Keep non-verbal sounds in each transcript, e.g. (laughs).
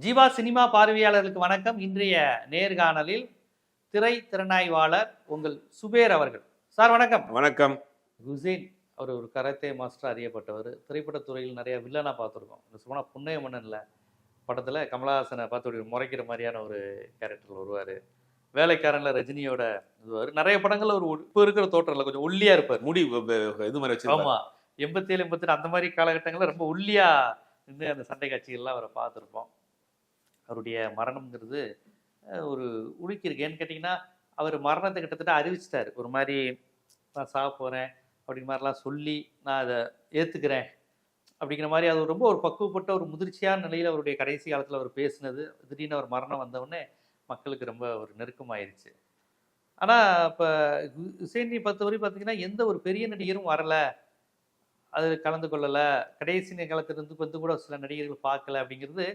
Jeeva cinema பார்வையாளர்களுக்கு வணக்கம். இன்றைய நேர்காணலில் திரை திறனாய்வாளர் உங்கள் சுபேர் அவர்கள். சார் வணக்கம். வணக்கம். ஹுசைன் அவர் ஒரு கராத்தே மாஸ்டர் அறியப்பட்டவர். திரைப்படத்துறையில் நிறைய வில்லனா பார்த்துருக்கோம். இந்த சுமனா புண்ணைய மன்னன்ல படத்தில் கமலஹாசனை பார்த்து ஒரு முறைக்கிற மாதிரியான ஒரு கேரக்டர் வருவார். வேலைக்காரன்ல ரஜினியோட இதுவார். நிறைய படங்கள்ல ஒரு இப்போ இருக்கிற தோற்றம்ல கொஞ்சம் ஒல்லியா இருப்பார். முடி இது மாதிரி வச்சிருப்பாரு. ஆமா. எண்பத்தேழு எண்பத்தெட்டு அந்த மாதிரி காலகட்டங்கள்ல ரொம்ப ஒல்லியா நின்று அந்த சண்டை காட்சிகள்லாம் அவரை பார்த்துருப்போம். அவருடைய மரணம்ங்கிறது ஒரு உலுக்கிருக்கு ஏன்னு கேட்டிங்கன்னா அவர் மரணத்தை கிட்டத்தட்ட அறிவிச்சிட்டார். ஒரு மாதிரி நான் சாக போகிறேன் அப்படிங்கிற மாதிரிலாம் சொல்லி நான் அதை ஏற்றுக்கிறேன் அப்படிங்கிற மாதிரி அது ரொம்ப ஒரு பக்குவப்பட்ட ஒரு முதிர்ச்சியான நிலையில் அவருடைய கடைசி காலத்தில் அவர் பேசினது. திடீர்னு அவர் மரணம் வந்தவுடனே மக்களுக்கு ரொம்ப ஒரு நெருக்கமாயிருச்சு. ஆனால் இப்போ ஹுசேனி பொறுத்தவரை பார்த்தீங்கன்னா எந்த ஒரு பெரிய நடிகரும் வரலை. அது கலந்து கொள்ளலை. கடைசி காலத்திலிருந்து வந்து கூட சில நடிகர்கள் பார்க்கல அப்படிங்கிறது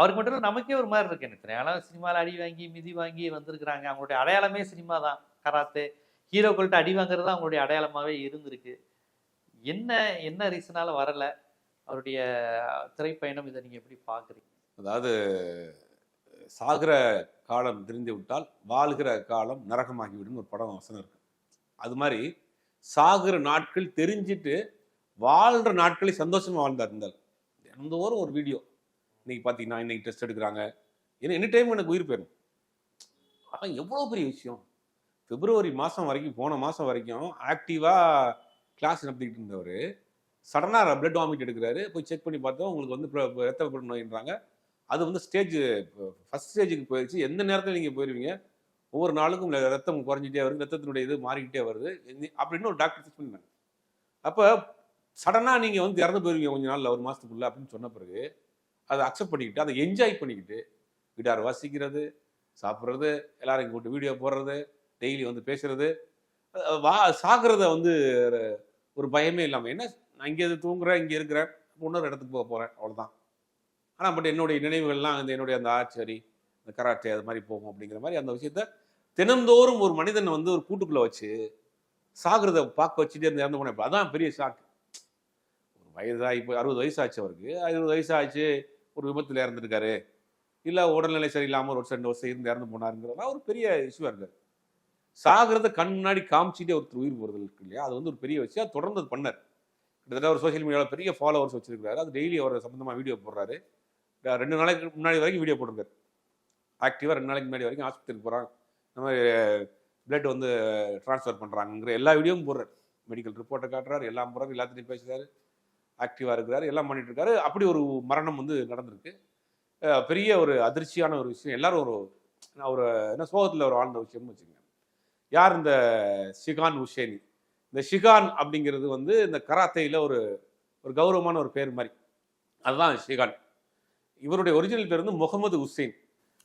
அவருக்கு மட்டும் நமக்கே ஒரு மாதிரி இருக்கு எனக்கு ஆனால் சினிமாவில் அடி வாங்கி மிதி வாங்கி வந்திருக்கிறாங்க. அவங்களுடைய அடையாளமே சினிமா தான். கராத்தே. ஹீரோக்கள்கிட்ட அடி வாங்குறது தான் அவங்களுடைய அடையாளமாகவே இருந்திருக்கு. என்ன என்ன ரீசனால் வரலை? அவருடைய திரைப்பயணம் இதை நீங்கள் எப்படி பார்க்குறீங்க அதாவது சாகிற காலம் தெரிந்து விட்டால் வாழ்கிற காலம் நரகமாகிவிடும் ஒரு படம் வசனம் இருக்கு. அது மாதிரி சாகிற நாட்கள் தெரிஞ்சிட்டு வாழ்கிற நாட்களை சந்தோஷமாக வாழ்ந்தார் இருந்தால் தினந்தோறும் ஒரு வீடியோ. இன்னைக்கு பார்த்தீங்கன்னா இன்னைக்கு டெஸ்ட் எடுக்கிறாங்க. ஏன்னா எனி டைம் எனக்கு உயிர் போயிடும் ஆனால் எவ்வளோ பெரிய விஷயம். பிப்ரவரி மாதம் வரைக்கும் போன மாதம் வரைக்கும் ஆக்டிவாக கிளாஸ் நடத்திக்கிட்டு இருந்தவர் சடனாக பிளட் வாமிட் எடுக்கிறாரு. போய் செக் பண்ணி பார்த்தோம் உங்களுக்கு வந்து ரத்த நோயின்றாங்க. அது வந்து ஸ்டேஜ் ஃபர்ஸ்ட் ஸ்டேஜுக்கு போயிடுச்சு எந்த நேரத்தில் நீங்கள் போயிடுவீங்க ஒவ்வொரு நாளுக்கும் ரத்தம் குறைஞ்சிட்டே வருது ரத்தத்தினுடைய இது மாறிக்கிட்டே வருது. அப்படின்னு ஒரு டாக்டர் ஃபிக்ஸ் பண்ணாங்க அப்போ சடனாக நீங்கள் வந்து இறந்து போயிருவீங்க கொஞ்ச நாளில் ஒரு மாதத்துக்குள்ள அப்படின்னு சொன்ன பிறகு அதை அக்செப்ட் பண்ணிக்கிட்டு அதை என்ஜாய் பண்ணிக்கிட்டு கிட்டார் வாசிக்கிறது சாப்பிட்றது எல்லாரையும் கூப்பிட்டு வீடியோ போடுறது டெய்லி வந்து பேசுறது வா சாகிறத வந்து ஒரு பயமே இல்லாமல் என்ன நான் இங்கே தூங்குறேன் இங்கே இருக்கிறேன் இன்னொரு இடத்துக்கு போக போகிறேன் அவ்வளோதான் ஆனால் பட் என்னுடைய நினைவுகள்லாம் இந்த என்னுடைய அந்த ஆச்சரி இந்த கராட்டே அது மாதிரி போகும் அப்படிங்கிற மாதிரி அந்த விஷயத்த தினந்தோறும் ஒரு மனிதனை வந்து ஒரு கூட்டுக்குள்ளே வச்சு சாகிறத பார்க்க வச்சுட்டே இருந்து இறந்து போனேன் அதான் பெரிய ஷாக் ஒரு வயதாகி இப்போ அறுபது வயசு ஆச்சு அவருக்கு. அறுபது வயசு ஆச்சு ஒரு விபத்தில் இறந்துருக்காரு. இல்லை உடல்நிலை சரியில்லாமல் ஒரு ரெண்டு வருஷம் இருந்து இறந்து போனாருங்கிறதெல்லாம் ஒரு பெரிய இஷ்யூவாக இருக்காரு. சாகிறத கண் முன்னாடி காமிச்சிட்டே ஒருத்தர் உயிர் போகிறது இருக்கு இல்லையா? அது வந்து ஒரு பெரிய விஷயம். தொடர்ந்து அது பண்ணார். கிட்டத்தட்ட ஒரு சோஷியல் மீடியாவில் பெரிய ஃபாலோவர்ஸ் வச்சிருக்காரு அது டெய்லி அவர் சம்மந்தமாக வீடியோ போடுறாரு. ரெண்டு நாளைக்கு முன்னாடி வரைக்கும் வீடியோ போட்டிருக்காரு. ஆக்டிவாக ரெண்டு நாளைக்கு முன்னாடி வரைக்கும் ஆஸ்பத்திரிக்கு போகிறாங்க இந்த மாதிரி பிளட் வந்து ட்ரான்ஸ்ஃபர் பண்ணுறாங்கிற எல்லா வீடியோவும் போடுறாரு. மெடிக்கல் ரிப்போர்ட்டை காட்டுறாரு. எல்லாம் போகிறாரு எல்லாத்தையும் பேசுகிறாரு ஆக்டிவாக இருக்கிறாரு எல்லாம் பண்ணிட்டு இருக்காரு அப்படி ஒரு மரணம் வந்து நடந்திருக்கு. பெரிய ஒரு அதிர்ச்சியான ஒரு விஷயம். எல்லாரும் ஒரு ஒரு என்ன சோகத்தில் ஒரு வாழ்ந்த விஷயம்னு வச்சுக்கோங்க. யார் இந்த ஷிகான் ஹுசேனி இந்த ஷிகான் அப்படிங்கிறது வந்து இந்த கராத்தேயில் ஒரு ஒரு கௌரவமான ஒரு பேர் மாதிரி. அதுதான் ஷிகான். இவருடைய ஒரிஜினல் பேர் வந்து முகமது ஹுசேன்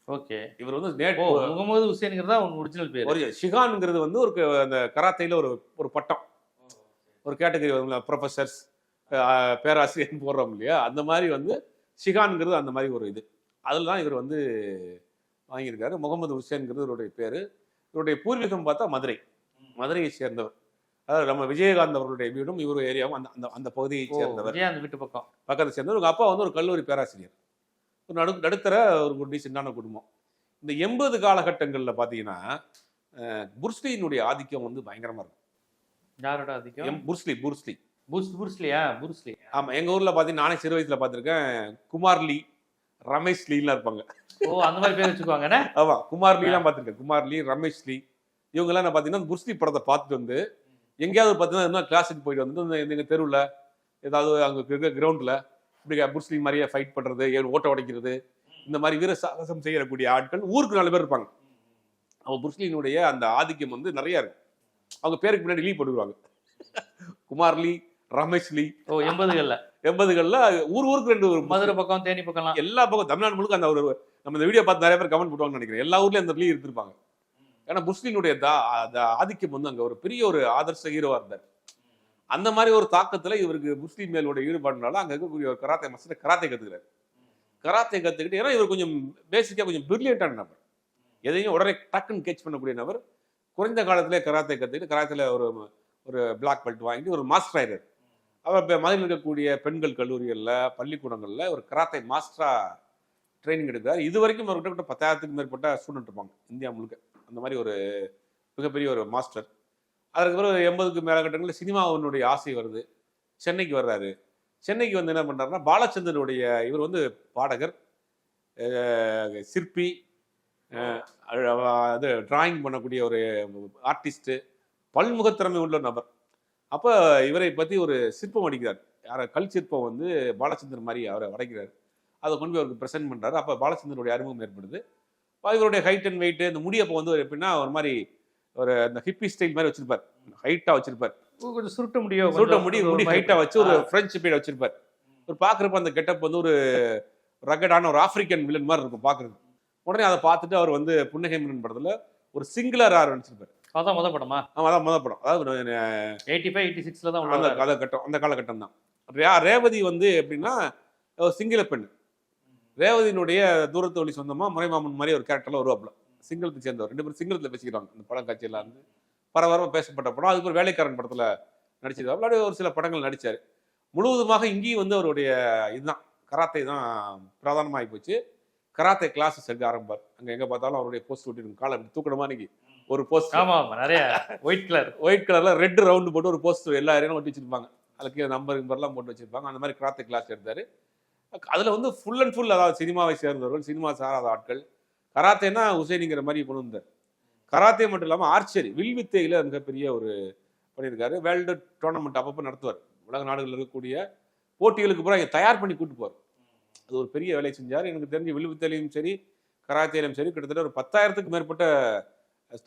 ஓகே. இவர் வந்து நேட் முகமது ஹுசேனுங்கிறது தான் ஒரிஜினல் பேர். ஒரு ஷிகான்ங்கிறது வந்து ஒரு அந்த கராத்தேயில் ஒரு ஒரு பட்டம். ஒரு கேட்டகரி வரும்ல ப்ரொஃபஸர்ஸ் பேராசிரியர் (laughs) போடுறோம் இல்லையா? அந்த மாதிரி வந்து ஷிகான்ங்கிறது அந்த மாதிரி ஒரு இது. அதில் தான் இவர் வந்து வாங்கியிருக்காரு. முகமது ஹுசேன்ங்கிறது இவருடைய பேர். இவருடைய பூர்வீகம் பார்த்தா மதுரை. மதுரையை சேர்ந்தவர். அதாவது நம்ம விஜயகாந்த் அவர்களுடைய வீடும் இவர் ஏரியாவும் அந்த அந்த அந்த பகுதியை சேர்ந்தவர். விஜயாந்த் வீட்டு பக்கம். பக்கத்தை சேர்ந்தவர். உங்க அப்பா வந்து ஒரு கல்லூரி பேராசிரியர். ஒரு நடு நடுத்தர ஒரு டீசெண்டான குடும்பம். இந்த எண்பது காலகட்டங்களில் பார்த்தீங்கன்னா புருஸ்லியினுடைய ஆதிக்கம் வந்து பயங்கரமா இருக்கும். யாரோட அதிகம் M Bruce Lee Bruce Lee. Bruce புருஸ்லியா Bruce Lee ஆமா எங்க ஊர்ல பார்த்தீங்கன்னா நானே சிறு வயசுல பார்த்திருக்கேன் குமார் லீ ரமேஷ் லீலாம் இருப்பாங்க. ஓ அந்த மாதிரி பேர் வச்சுக்குவாங்கண்ணே ஆமா குமார் லீலாம் பார்த்திருக்கேன் குமார் லீ ரமேஷ் லீ இவங்கெல்லாம் நான் பார்த்தீங்கன்னா புருஸ்லி படத்தை பார்த்துட்டு வந்து எங்கேயாவது பார்த்தீங்கன்னா கிளாஸுக்கு போயிட்டு வந்து இந்த எங்கள் தெருவில் ஏதாவது அங்கே இருக்கிற கிரவுண்டில் இப்படி புருஸ்லி மாதிரியே ஃபைட் பண்ணுறது ஓட்ட உடைக்கிறது இந்த மாதிரி வீர சாகசம் செய்யக்கூடிய ஆட்கள் ஊருக்கு நாலு பேர் இருப்பாங்க. அவங்க புருஸ்லினுடைய அந்த ஆதிக்கம் வந்து நிறைய இருக்கு. அவங்க பேருக்கு முன்னாடி லீ போட்டுக்குவாங்க. குமார் லீ ரமேஷ் லீ. ஓ எண்பதுகள்ல. எண்பதுகளில் ஊர் ஊருக்கு ரெண்டு ஒரு மதுரை பக்கம் தேனி பக்கம்லாம். எல்லா பக்கம் தமிழ்நாடு முழுக்க அந்த ஒரு நம்ம இந்த வீடியோ பார்த்து நிறைய பேர் கமெண்ட் போட்டுவாங்கன்னு நினைக்கிறேன். எல்லா ஊர்லயும் அந்த லீ இருந்திருப்பாங்க ஏன்னா அந்த ஆதிக்கம் வந்து அங்க ஒரு பெரிய ஒரு ஆதர்ச ஹீரோவா இருந்தார். அந்த மாதிரி ஒரு தாக்கத்துல இவருக்கு முஸ்லீம் மேலோட ஈடுபாடுனால அங்க இருக்கக்கூடிய ஒரு கராத்தே மாஸ்டர் கராத்தே கத்துக்கிறாரு. கராத்தே கத்துக்கிட்டு ஏன்னா இவர் கொஞ்சம் பேசிக்கா கொஞ்சம் பிரில்லியண்டான நபர். எதையும் உடனே டக்குன்னு கேட்ச் பண்ணக்கூடிய நபர். குறைந்த காலத்திலே கராத்தே கத்துக்கிட்டு கராத்தேல ஒரு ஒரு பிளாக் பெல்ட் வாங்கிட்டு ஒரு மாஸ்டர் ஆயிடுறாரு அவர் இப்போ மதுரையில் இருக்கக்கூடிய பெண்கள் கல்லூரிகளில் பள்ளிக்கூடங்களில் ஒரு கராத்தை மாஸ்டரா ட்ரைனிங் எடுக்கிறார். இது வரைக்கும் அவர்கிட்ட கிட்ட பத்தாயிரத்துக்கு மேற்பட்ட ஸ்டூடெண்ட் இருப்பாங்க இந்தியா முழுக்க. அந்த மாதிரி ஒரு மிகப்பெரிய ஒரு மாஸ்டர். அதற்கு பிறகு எண்பதுக்கு மேலகட்டங்களில் சினிமாவினுடைய ஆசை வருது. சென்னைக்கு வர்றாரு. சென்னைக்கு வந்து என்ன பண்ணுறாருன்னா பாலச்சந்தருடைய இவர் வந்து பாடகர் சிற்பி அது டிராயிங் பண்ணக்கூடிய ஒரு ஆர்டிஸ்ட்டு பல்முகத்திறமை உள்ள நபர். அப்போ இவரை பற்றி ஒரு சிற்பம் அடிக்கிறார். யார கல் சிற்பம் வந்து பாலச்சந்தர் மாதிரி அவரை வரைக்கிறார் அதை கொண்டு போய் அவருக்கு ப்ரெசென்ட் பண்ணுறாரு அப்போ பாலச்சந்தருடைய அறிமுகம் ஏற்படுது. இவருடைய ஹைட் அண்ட் வெயிட் இந்த முடியப்போ வந்து ஒரு எப்படின்னா ஒரு மாதிரி ஒரு அந்த ஹிப்பி ஸ்டைல் மாதிரி வச்சிருப்பார். ஹைட்டாக வச்சிருப்பார். கொஞ்சம் சுருட்ட முடியும் சுருட்ட முடி முடி ஹைட்டாக வச்சு ஒரு ஃப்ரெஞ்சு பீட வச்சிருப்பார். ஒரு பார்க்குறப்ப அந்த கெட்டப் வந்து ஒரு ரகடான ஒரு ஆப்பிரிக்கன் வில்லன் மாதிரி இருக்கும் பார்க்குறது உடனே அதை பார்த்துட்டு அவர் வந்து புன்னகை படத்தில் ஒரு சிங்குலர் ஆர் நடிச்சிருப்பார். அதான் முத படமா? ஆமாம் அதான் முதல் படம். அதாவது எயிட்டி ஃபைவ் எயிட்டி சிக்ஸ்ல தான் அந்த காலகட்டம் அந்த காலகட்டம் தான். ரேவதி வந்து எப்படின்னா சிங்கள பெண். ரேவதியினுடைய தூரத்து வழி சொந்தமா முறைமாமன் மாதிரி ஒரு கேரக்டர்ல வருவாப்புல. சிங்களத்தை சேர்ந்தவர். ரெண்டு பேரும் சிங்களத்துல பேசிக்கிறாங்க. அந்த படம் காட்சியெல்லாம் இருந்து. பரபரப்பாக பேசப்பட்ட படம். அதுக்கு ஒரு வேலைக்காரன் படத்துல நடிச்சிருக்காரு அப்படியே ஒரு சில படங்கள் நடிச்சாரு. முழுவதுமாக இங்கேயும் வந்து அவருடைய இதுதான். கராத்தே தான் பிரதானமாகி போச்சு. கராத்தே கிளாஸஸ் எடுக்க ஆரம்பிப்பார். அங்க எங்க பார்த்தாலும் அவருடைய போஸ்ட் ஒட்டிருக்கும் காலை தூக்கணுமா இன்னைக்கு ஒரு போஸ்ட் ஆமா ஆமா நிறைய ஒயிட் கலர் ஒயிட் கலர்ல ரெட் ரவுண்டு போட்டு ஒரு போஸ்டர் எல்லா ஏரியாவும் ஒட்டி வச்சிருப்பாங்க. அதுக்கு நம்பர் நம்பர்லாம் போட்டு வச்சிருப்பாங்க. அந்த மாதிரி கிராத்தே கிளாஸ் எடுத்தாரு. அதுல வந்து ஃபுல் அண்ட் ஃபுல் அதாவது சினிமாவை சேர்ந்தவர்கள் சினிமா சாராத ஆட்கள். கராத்தேனா உசேனிங்கிற மாதிரி கொண்டு வந்தார். கராத்தே மட்டும் இல்லாமல் ஆர்ச்சரி வில் வித்தையில மிகப்பெரிய ஒரு பண்ணியிருக்காரு. வேர்ல்டு டோர்னமெண்ட் அப்பப்போ நடத்துவார். உலக நாடுகளில் இருக்கக்கூடிய போட்டிகளுக்கு பூரா இங்க தயார் பண்ணி கூட்டு போவார். அது ஒரு பெரிய வேலையை செஞ்சார். எனக்கு தெரிஞ்ச வில்வித்தையிலும் சரி கராத்தேலையும் சரி கிட்டத்தட்ட ஒரு பத்தாயிரத்துக்கு மேற்பட்ட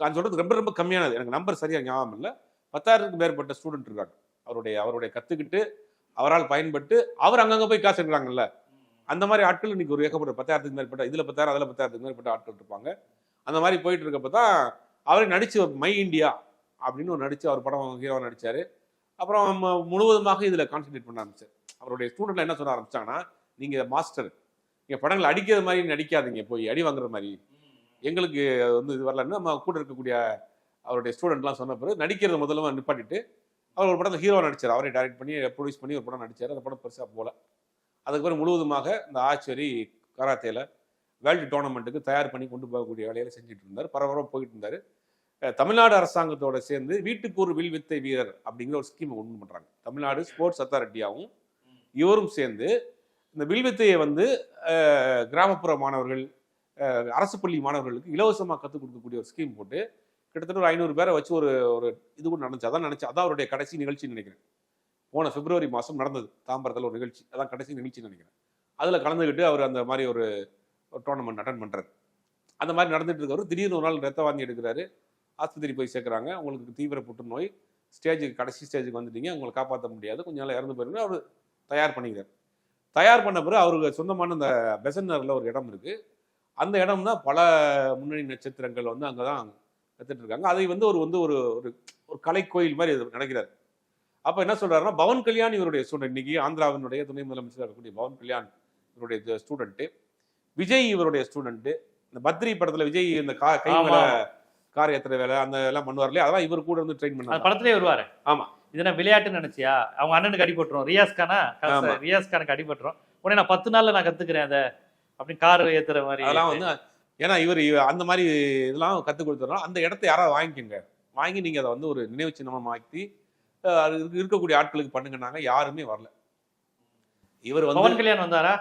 நான் சொல்றது ரொம்ப ரொம்ப கம்மியானது. எனக்கு நம்பர் சரியாக ஞாபகம் இல்லை. பத்தாயிரத்துக்கு மேற்பட்ட ஸ்டூடெண்ட் இருக்காங்க. அவருடைய அவருடைய கத்துக்கிட்டு அவரால் பயன்பட்டு அவர் அங்கங்கே போய் காசு எடுக்கிறாங்கல்ல. அந்த மாதிரி ஆட்கள் இன்னைக்கு ஒரு ஏகப்பட்ட பத்தாயிரத்துக்கு மேற்பட்ட இதில் பத்தாயிரம் அதில் பத்தாயிரத்துக்கு மேற்பட்ட ஆட்கள் இருப்பாங்க. அந்த மாதிரி போயிட்டு இருக்கப்ப தான் அவரே நடிச்சு மை இந்தியா அப்படின்னு ஒரு நடிச்சு அவர் படம் ஹீரோவாக நடித்தார் அப்புறம் முழுவதுமாக இதில் கான்சென்ட்ரேட் பண்ண ஆரம்பிச்சார். அவருடைய ஸ்டூடெண்ட்ல என்ன சொல்ல ஆரம்பிச்சாங்கன்னா நீங்கள் மாஸ்டர் நீங்கள் படங்கள் அடிக்கிற மாதிரி நடிக்காதீங்க போய் அடி வாங்குற மாதிரி. எங்களுக்கு வந்து இது வரலன்னு நம்ம கூட இருக்கக்கூடிய அவருடைய ஸ்டூடெண்ட்லாம் சொன்ன பிறகு நடிக்கிறத முதல்ல நிப்பாட்டிட்டு அவர் ஒரு படத்தில் ஹீரோ நடிச்சார். அவரே டைரக்ட் பண்ணி ப்ரொடியூஸ் பண்ணி ஒரு படம் நடிச்சார். அந்த படம் பெருசாக போகல அதுக்கப்புறம் முழுவதுமாக இந்த ஆச்சரி கராத்தேல வேர்ல்டு டோர்னமெண்ட்டுக்கு தயார் பண்ணி கொண்டு போகக்கூடிய வேலையில செஞ்சுட்டு இருந்தார். பரபரப்பாக போயிட்டு இருந்தார். தமிழ்நாடு அரசாங்கத்தோட சேர்ந்து வீட்டுக்கு ஒரு வில் வித்தை வீரர் அப்படிங்கிற ஒரு ஸ்கீம் கொண்டு பண்ணுறாங்க தமிழ்நாடு ஸ்போர்ட்ஸ் அத்தாரிட்டியாவும் இவரும் சேர்ந்து இந்த வில்வித்தையை வந்து கிராமப்புற மாணவர்கள் அரசு பள்ளி மாணவர்களுக்கு இலவசமாக கற்றுக் கொடுக்கக்கூடிய ஒரு ஸ்கீம் போட்டு கிட்டத்தட்ட ஒரு ஐநூறு பேரை வச்சு ஒரு ஒரு இது கூட நடந்துச்சு. அதான் நினச்சி அதான் அவருடைய கடைசி நிகழ்ச்சின்னு நினைக்கிறேன். போன பிப்ரவரி மாதம் நடந்தது. தாம்பரத்தில் ஒரு நிகழ்ச்சி. அதான் கடைசி நிகழ்ச்சின்னு நினைக்கிறேன். அதில் கலந்துக்கிட்டு அவர் அந்த மாதிரி ஒரு டோர்னமெண்ட் அட்டன் பண்ணுறாரு அந்த மாதிரி நடந்துட்டு இருக்கவர் திடீர்னு ஒரு நாள் ரத்த வாந்தி எடுக்கிறாரு. ஆஸ்பத்திரி போய் சேர்க்குறாங்க. உங்களுக்கு தீவிர புற்றுநோய். ஸ்டேஜுக்கு கடைசி ஸ்டேஜுக்கு வந்துட்டீங்க. உங்களை காப்பாற்ற முடியாது. கொஞ்ச நாள் இறந்து போயிருந்தேன் அவர் தயார் பண்ணிக்கிறார். தயார் பண்ண பிறகு அவருக்கு சொந்தமான அந்த பெசன்னரில் ஒரு இடம் இருக்கு. அந்த இடம் தான் பல முன்னணி நட்சத்திரங்கள் வந்து அங்கே தான் கத்துட்டு இருக்காங்க. அதை வந்து ஒரு வந்து ஒரு ஒரு ஒரு கலைக்கோயில் மாதிரி இது நடக்கிறார். அப்போ என்ன சொல்றாருன்னா பவன் கல்யாண் இவருடைய ஸ்டூடெண்ட் இன்னைக்கு ஆந்திராவினுடைய துணை முதலமைச்சராக இருக்கக்கூடிய பவன் கல்யாண் இவருடைய ஸ்டூடெண்ட்டு விஜய் இவருடைய ஸ்டூடெண்ட்டு இந்த பத்ரி படத்துல விஜய் இந்த கா கை. மேல கார் ஏத்துற வேலை அந்த எல்லாம் பண்ணுவார் இல்லையா? அதெல்லாம் இவர் கூட வந்து ட்ரெயின் அந்த பண்ணாங்க படத்திலே வருவாரு. ஆமா. இதுனா விளையாட்டுன்னு நினைச்சியா? அவங்க அண்ணனுக்கு அடிபட்டுரும் ரியாஸ் கானா ஆமா. ரியாஸ் கானுக்கு அடிபட்டுரும் உடனே நான் பத்து நாள்ல நான் கத்துக்கிறேன் அதை. அப்படின்னு கார் ஏத்துற மாதிரி. அதெல்லாம் வந்து ஏன்னா இவர் அந்த மாதிரி இதெல்லாம் கற்றுக் கொடுத்துறோம் அந்த இடத்த யாராவது வாங்கிக்கோங்க. வாங்கி நீங்க அதை வந்து ஒரு நினைவு சின்னமா மாற்றி அஹ், அது இருக்கக்கூடிய ஆட்களுக்கு பண்ணுங்கன்னாங்க. யாருமே வரல. இவர் வந்து பவன் கல்யாண் வந்தாரா?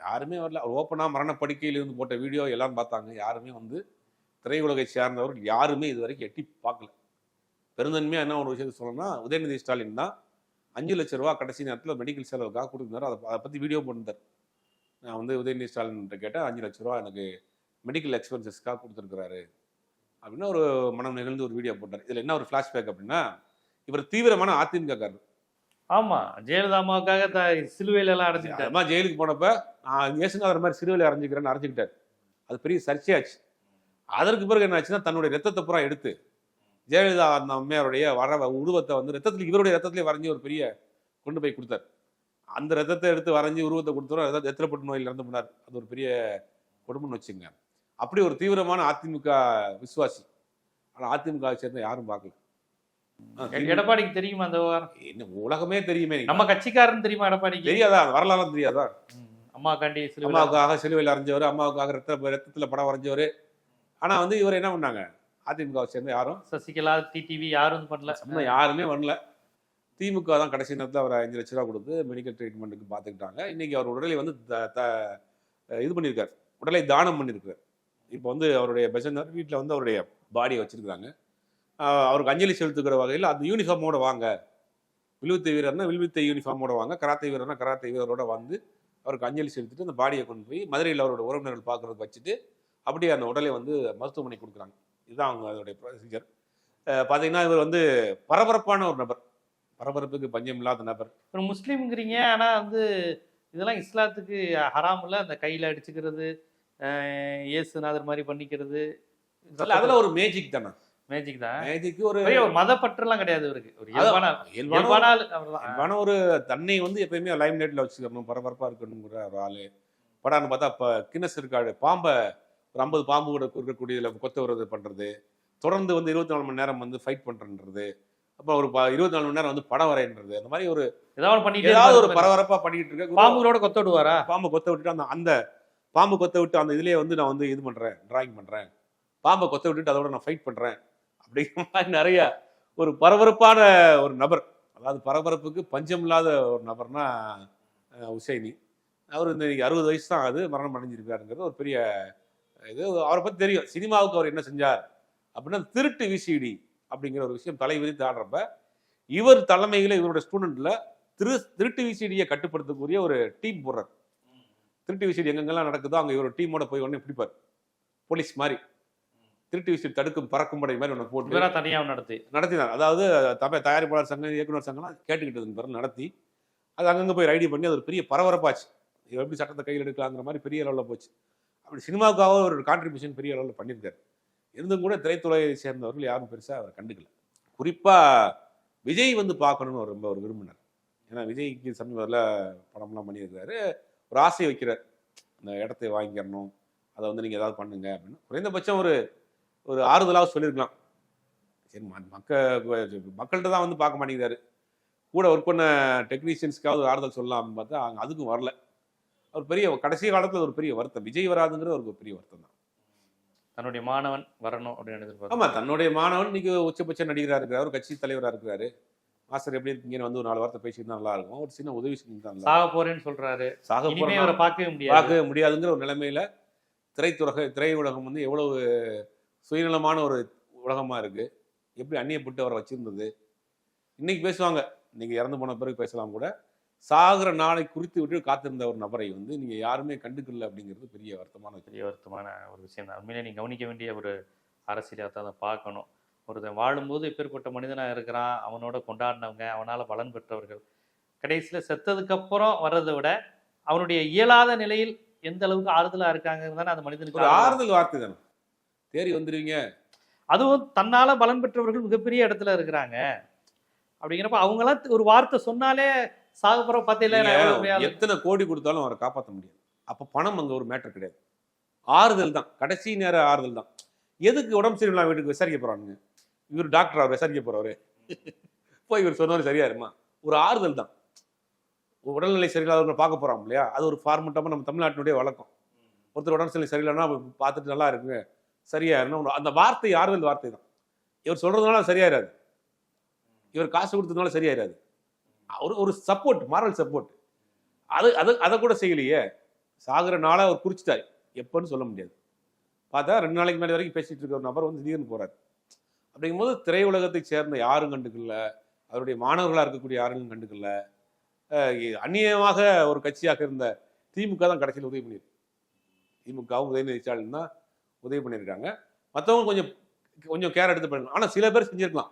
யாருமே வரல. அவர் ஓப்பனா மரண படுக்கையில இருந்து போட்ட வீடியோ எல்லாம் பார்த்தாங்க. யாருமே வந்து திரையுலகை சேர்ந்தவர்கள் யாருமே இது வரைக்கும் எட்டி பார்க்கல. பெருந்தன்மையா என்ன ஒரு விஷயத்த சொல்லணும்னா உதயநிதி ஸ்டாலின் தான் அஞ்சு லட்ச ரூபா கடைசி நேரத்தில் மெடிக்கல் செலவுக்காக கொடுத்துருந்தாரு. அதை அதை பற்றி வீடியோ போட்டிருந்தார். நான் வந்து உதயநிதி ஸ்டாலின் கேட்டேன் அஞ்சு லட்ச ரூபா எனக்கு மெடிக்கல் எக்ஸ்பென்சஸ்க்காக கொடுத்துருக்காரு அப்படின்னு ஒரு மனம் நிகழ்ந்து ஒரு வீடியோ போட்டார். இதில் என்ன ஒரு ஃப்ளாஷ்பேக் அப்படின்னா இவர் தீவிரமான அதிமுக ஆமா ஜெயலலிதா அம்மாவுக்காக சிலுவையில எல்லாம் அடைஞ்சுக்கிட்டாரு. அம்மா ஜெயிலுக்கு போனப்ப நான் இயேசுநாதர் மாதிரி சிறுவையில் அரைஞ்சிக்கிறேன்னு அரைஞ்சிக்கிட்டார் அது பெரிய சர்ச்சையாச்சு. அதற்கு பிறகு என்ன ஆச்சுன்னா தன்னுடைய ரத்தத்தை பூரா எடுத்து ஜெயலலிதா அந்த அம்மையாருடைய வர உருவத்தை வந்து ரத்தத்தில் இவருடைய ரத்தத்திலே வரைஞ்சி ஒரு பெரிய கொண்டு போய் கொடுத்தார். அந்த ரத்தத்தை எடுத்து வரைஞ்சி உருவத்தை கொடுத்துரும் ரத்த எத்திரப்பட்டு நோயில் இறந்து போனார். அது ஒரு பெரிய கொடுமைன்னு வச்சுங்க அப்படி ஒரு தீவிரமான அதிமுக விசுவாசி. ஆனால் அதிமுக சேர்ந்த யாரும் பார்க்கல. எடப்பாடிக்கு தெரியுமா அந்த என்ன உலகமே தெரியுமே நம்ம கட்சிக்காரன் தெரியுமா எடப்பாடிக்கு? தெரியாதா? வரலாறும் தெரியாதா. அம்மாக்காண்டி அம்மாவுக்காக சிலுவையில் அரைஞ்சவர் அம்மாவுக்காக ரத்த ரத்தத்தில் படம் வரைஞ்சவர். ஆனா வந்து இவர் என்ன பண்ணாங்க? அதிமுகவை சேர்ந்த யாரும்? சசிகலா டிடிவி யாரும் பண்ணல சம்மந்தம் யாருமே வரல. திமுக தான் கடைசி நேரத்தில் அவர் அஞ்சு லட்ச ரூபா கொடுத்து மெடிக்கல் ட்ரீட்மெண்ட்டுக்கு பார்த்துக்கிட்டாங்க. இன்னைக்கு அவர் உடலை வந்து த- த- இது பண்ணியிருக்கார். உடலை தானம் பண்ணியிருக்கார். இப்போ வந்து அவருடைய பெசன்னர் வீட்டில் வந்து அவருடைய பாடியை வச்சிருக்காங்க அவருக்கு அஞ்சலி செலுத்துக்கிற வகையில் அந்த யூனிஃபார்மோட வாங்க. வில்வித்தை வீரர்னா வில்வித்தை யூனிஃபார்மோட வாங்க. கராத்தே வீரர்னா கராத்தே வீரரோட வந்து அவருக்கு அஞ்சலி செலுத்திட்டு அந்த பாடியை கொண்டு போய் மதுரையில் அவரோட உறவினர்கள் பார்க்கறதுக்கு வச்சுட்டு அப்படியே அந்த உடலை வந்து மருத்துவமனை கொடுக்குறாங்க. இதுதான் அவங்க அதோடைய ப்ரொசீஜர் பார்த்தீங்கன்னா இவர் வந்து பரபரப்பான ஒரு நபர். பரபரப்புக்கு பஞ்சம் இல்லாத நபர். ஒரு முஸ்லீம்ங்கிறீங்க ஆனா வந்து இதெல்லாம் இஸ்லாத்துக்கு ஹராம்ல அந்த கையில அடிச்சுக்கிறது இயேசுநாதர் மாதிரி பண்ணிக்கிறது. இல்ல, அதுல ஒரு மேஜிக் தானே. மேஜிக் தான். மேஜிக் ஒரு ஒரு மதப்பற்றுலாம் கிடையாது இவருக்கு. ஒரு இயல்பான ஒரு தன்னை வந்து எப்பயுமே லைம் லைட்ல வச்சுக்கணும் பரபரப்பா இருக்கணுங்கிற ஒரு ஆளு. படான்னு பார்த்தா இப்போ கின்னஸ் இருக்காடு பாம்பை ஒரு ஐம்பது பாம்பு கூட இருக்கக்கூடியதுல கொத்த வருது பண்றது. தொடர்ந்து வந்து இருபத்தி நாலு மணி நேரம் வந்து ஃபைட் பண்றன்றது. அப்புறம் ஒரு இருபத்தி நாலு மணி நேரம் வந்து படம் வரைன்றது அந்த மாதிரி ஒரு ஏதாவது பண்ணிட்டே ஏதாவது ஒரு இருப்பாரு. பரபரப்பா பண்ணிட்டு இருக்க பாம்புகளோட கொத்த விடுவாரா? பாம்பை கொத்த விட்டுட்டு அந்த அந்த பாம்பு கொத்த விட்டு அந்த இதுலயே வந்து நான் வந்து இது பண்றேன் டிராயிங் பண்றேன். பாம்பை கொத்த விட்டுட்டு அதோட நான் ஃபைட் பண்றேன். அப்படிங்கிற மாதிரி நிறைய ஒரு பரபரப்பான ஒரு நபர். அதாவது பரபரப்புக்கு பஞ்சம் இல்லாத ஒரு நபர்னா உசைனி. அவர் இந்த அறுபது வயசு தான் ஆகுது மரணம் அடைஞ்சிருக்காருங்கிறது ஒரு பெரிய இது அவரை பத்தி தெரியும். சினிமாவுக்கு அவர் என்ன செஞ்சார்? அப்படின்னா திருட்டு விசிடி அப்படிங்கிற ஒரு விஷயம் தலை விரித்து ஆடுறப்ப இவர் தலைமையில இவருடைய ஸ்டூடெண்ட்ல திரு திருட்டு விசிடியை கட்டுப்படுத்தக்கூடிய ஒரு டீம் போடுறார். திருட்டு விசிடி எங்கெங்கெல்லாம் நடக்குதோ அங்கே இவர் டீமோட போய் உடனே பிடிப்பார். போலீஸ் மாதிரி. திருட்டு விசிடி தடுக்கும் பறக்கும் படை மாதிரி ஒன்று போட்டு இவரா தனியா நடத்தி? நடத்தினார். அதாவது தமிழ் தயாரிப்பாளர் சங்கம் இயக்குனர் சங்கம்லாம் கேட்டுக்கிட்டதுன்னு பிறகு நடத்தி அது அங்கங்கே போய் ஐடி பண்ணி அது ஒரு பெரிய பரபரப்பாச்சு. இவர் எப்படி சட்டத்தை கையில் எடுக்கலாங்கிற மாதிரி பெரிய அளவில் போச்சு. அப்படி சினிமாவுக்காக ஒரு கான்ட்ரிபியூஷன் பெரிய அளவில் பண்ணியிருக்காரு. இருந்தும் கூட திரைத்துறையை சேர்ந்தவர்கள் யாரும் பெருசாக அவர் கண்டுக்கல. குறிப்பாக விஜய் வந்து பார்க்கணும்னு அவர் ரொம்ப ஒரு விரும்பினார். ஏன்னா விஜய்க்கு சமீபத்தில் படம்லாம் பண்ணியிருக்காரு ஒரு ஆசை வைக்கிறார். இந்த இடத்தை வாங்கிக்கிறணும் அதை வந்து நீங்கள் ஏதாவது பண்ணுங்க அப்படின்னு. குறைந்தபட்சம் ஒரு ஒரு ஆறுதலாக சொல்லியிருக்கலாம். சரி ம- மக்க மக்கள்கிட்ட தான் வந்து பார்க்க மாட்டேங்கிறாரு. கூட ஒர்க் பண்ண டெக்னீஷியன்ஸ்க்காவது ஒரு ஆறுதல் சொல்லலாம்னு பார்த்தா அங்கே அதுக்கும் வரல. அவர் பெரிய கடைசி காலத்துல ஒரு பெரிய வருத்தம். விஜய் வராதுங்கிறது ஒரு பெரிய வருத்தம் தான். தன்னுடைய மாணவன் வரணும் அப்படின்னு எதிர்பார்த்து ஆமா தன்னுடைய மாணவன் இன்னைக்கு உச்சபட்ச நடிகரா இருக்கிறார் ஒரு கட்சி தலைவரா இருக்கிறாரு. மாஸ்டர் எப்படி இருக்கீங்கன்னு வந்து ஒரு நாலு வார்த்தை பேசிட்டு நல்லா இருக்கும். ஒரு சின்ன உதவி செஞ்சு தான் சாக போறேன்னு சொல்றாரு. சாக போறேன் இவரை பார்க்கவே முடியாது. பார்க்கவே முடியாதுங்கிற ஒரு நிலைமையில திரைத்துறக திரையுலகம் வந்து எவ்வளவு சுயநலமான ஒரு உலகமா இருக்கு. எப்படி அந்நியப்பட்டு அவரை வச்சிருந்தது? இன்னைக்கு பேசுவாங்க. நீங்க இறந்து போன பிறகு பேசலாம் கூட. சாகிற நாளை குறித்து விட்டு காத்திருந்த ஒரு நபரை வந்து நீங்க யாருமே கண்டுக்கல அப்படிங்கிறது பெரிய வருத்தமான. பெரிய வருத்தமான ஒரு விஷயம் தான். உண்மையிலே நீ கவனிக்க வேண்டிய ஒரு அரசியலாக தான் அதை பார்க்கணும். ஒருத்தன் வாழும்போது எப்பேற்பட்ட மனிதனாக இருக்கிறான் அவனோட கொண்டாடினவங்க அவனால் பலன் பெற்றவர்கள். கடைசியில் செத்ததுக்கப்புறம் வர்றதை விட அவனுடைய இயலாத நிலையில் எந்த அளவுக்கு ஆறுதலாக இருக்காங்கிறது தானே அந்த மனிதனுக்கு ஒரு ஆறுதல். வார்த்தை தானே. தேறி வந்துருவீங்க. அதுவும் தன்னால பலன் பெற்றவர்கள் மிகப்பெரிய இடத்துல இருக்கிறாங்க. அப்படிங்கிறப்ப அவங்களாம் ஒரு வார்த்தை சொன்னாலே பார்த்தீங்களா பெரிய நீங்க ஆளு. எத்தனை கோடி கொடுத்தாலும் அவரை காப்பாற்ற முடியாது. அப்ப பணம் அங்க ஒரு மேட்டர் கிடையாது. ஆறுதல் தான். கடைசி நேர ஆறுதல் தான். எதுக்கு உடம்பு சரியில்லாம் வீட்டுக்கு விசாரிக்க போறானுங்க? இவர் டாக்டர் அவர் விசாரிக்க போறவரு போய் இவர் சொன்னவர் சரியா இருமா ஒரு ஆறுதல் தான். உடல்நிலை சரியில்லாதவங்களை பார்க்க போறோம் இல்லையா? அது ஒரு ஃபார்மெட்டாக நம்ம தமிழ்நாட்டினுடைய வழக்கம். ஒருத்தர் உடம்பு சரியில்லைன்னா பார்த்துட்டு நல்லா இருக்குங்க. சரியா இருந்தா அந்த வார்த்தை ஆறுதல் வார்த்தை தான். இவர் சொல்றதுனால சரியாயிராது. இவர் காசு கொடுத்ததுனால சரியாயிராது. ஒரு ஒரு சப்போர்ட் மாரல் சப்போர்ட் அது அது அதை கூட செய்யலையே. சாகுற நாளாக அவர் குறிச்சிட்டார். எப்போன்னு சொல்ல முடியாது. பார்த்தா ரெண்டு நாளைக்கு முன்னாடி வரைக்கும் பேசிகிட்டு இருக்க ஒரு நபர் வந்து திடீர்னு போகிறார் அப்படிங்கும்போது திரையுலகத்தை சேர்ந்த யாரும் கண்டுக்கல. அவருடைய மாணவர்களாக இருக்கக்கூடிய யாரும் கண்டுக்கல. அந்நியமாக ஒரு கட்சியாக இருந்த திமுக தான் கடைசியில் உதவி பண்ணியிருக்கு. திமுகவும் உதயநிதி ஸ்டாலின் தான் உதவி பண்ணியிருக்காங்க. மற்றவங்க கொஞ்சம் கொஞ்சம் கேர் எடுத்து பண்ணலாம். ஆனால் சில பேர் செஞ்சுருக்கலாம்.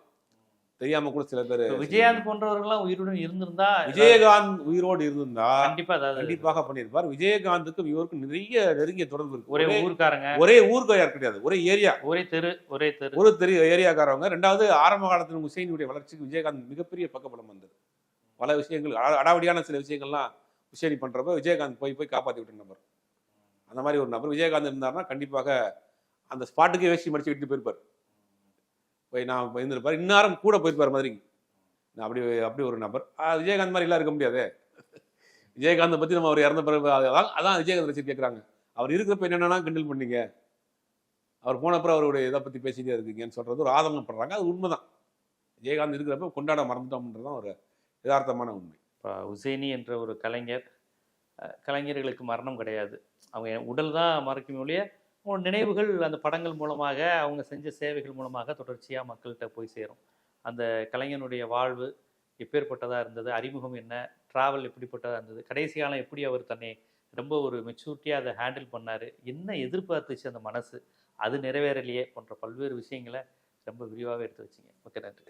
தெரியாம கூட சில பேர் விஜயகாந்த் போன்றவர்கள்லாம் உயிருடன் இருந்திருந்தா விஜயகாந்த் உயிரோடு இருந்திருந்தா கண்டிப்பா கண்டிப்பாக பண்ணியிருப்பார். விஜயகாந்துக்கும் இவருக்கும் நிறைய நெருங்கிய தொடர்பு இருக்கு. ஒரே ஊர்க்காரங்க. ஒரே ஊர்காயார் கிடையாது. ஒரே ஏரியா. ஒரே தெரு ஒரே தெரு. ஒரு தெரிய ஏரியாக்காரவங்க. ரெண்டாவது ஆரம்ப காலத்தில் உசைனுடைய வளர்ச்சிக்கு விஜயகாந்த் மிகப்பெரிய பக்கபலம் வந்தது. பல விஷயங்கள் அடா- அடாவடியான சில விஷயங்கள்லாம் உசேனி பண்றப்ப விஜயகாந்த் போய் போய் காப்பாத்தி விட்ட நபர். அந்த மாதிரி ஒரு நபர். விஜயகாந்த் இருந்தாருன்னா கண்டிப்பாக அந்த ஸ்பாட்டுக்கே வேஷ்டி மடிச்சு விட்டு போயிருப்பார். போய் நான் பயந்துருப்பார் இன்னாரும் கூட போயிருப்பார் மாதிரி. நான் அப்படி அப்படி ஒரு நபர். விஜயகாந்த் மாதிரி எல்லாம் இருக்க முடியாது? விஜயகாந்தை பற்றி நம்ம அவர் இறந்த பிறகு அதான் அதான் விஜயகாந்த் ரசிகர் கேட்குறாங்க அவர் இருக்கிறப்ப என்னென்னா கிண்டல் பண்ணீங்க? அவர் போனப்புறம் அவருடைய இதை பற்றி பேசிட்டே இருக்கீங்கன்னு சொல்கிறது ஒரு ஆதங்கம் பண்ணுறாங்க அது உண்மைதான். விஜயகாந்த் இருக்கிறப்ப கொண்டாட மறந்துட்டோம்ன்றது தான் ஒரு யதார்த்தமான உண்மை. இப்போ உசேனி என்ற ஒரு கலைஞர் கலைஞர்களுக்கு மரணம் கிடையாது. அவங்க உடல் தான் மறைக்கும் ஒழிய நினைவுகள் அந்த படங்கள் மூலமாக அவங்க செஞ்ச சேவைகள் மூலமாக தொடர்ச்சியாக மக்கள்கிட்ட போய் சேரும். அந்த கலைஞனுடைய வாழ்வு எப்பேற்பட்டதாக இருந்தது அறிமுகம் என்ன ட்ராவல் எப்படிப்பட்டதாக இருந்தது கடைசி காலம் எப்படி அவர் தன்னை ரொம்ப ஒரு மெச்சூரிட்டியாக அதை ஹேண்டில் பண்ணார் என்ன எதிர்பார்த்துச்சு அந்த மனசு அது நிறைவேறலையே போன்ற பல்வேறு விஷயங்களை ரொம்ப விரிவாகவே எடுத்து வச்சிங்க. ஓகே நன்றி.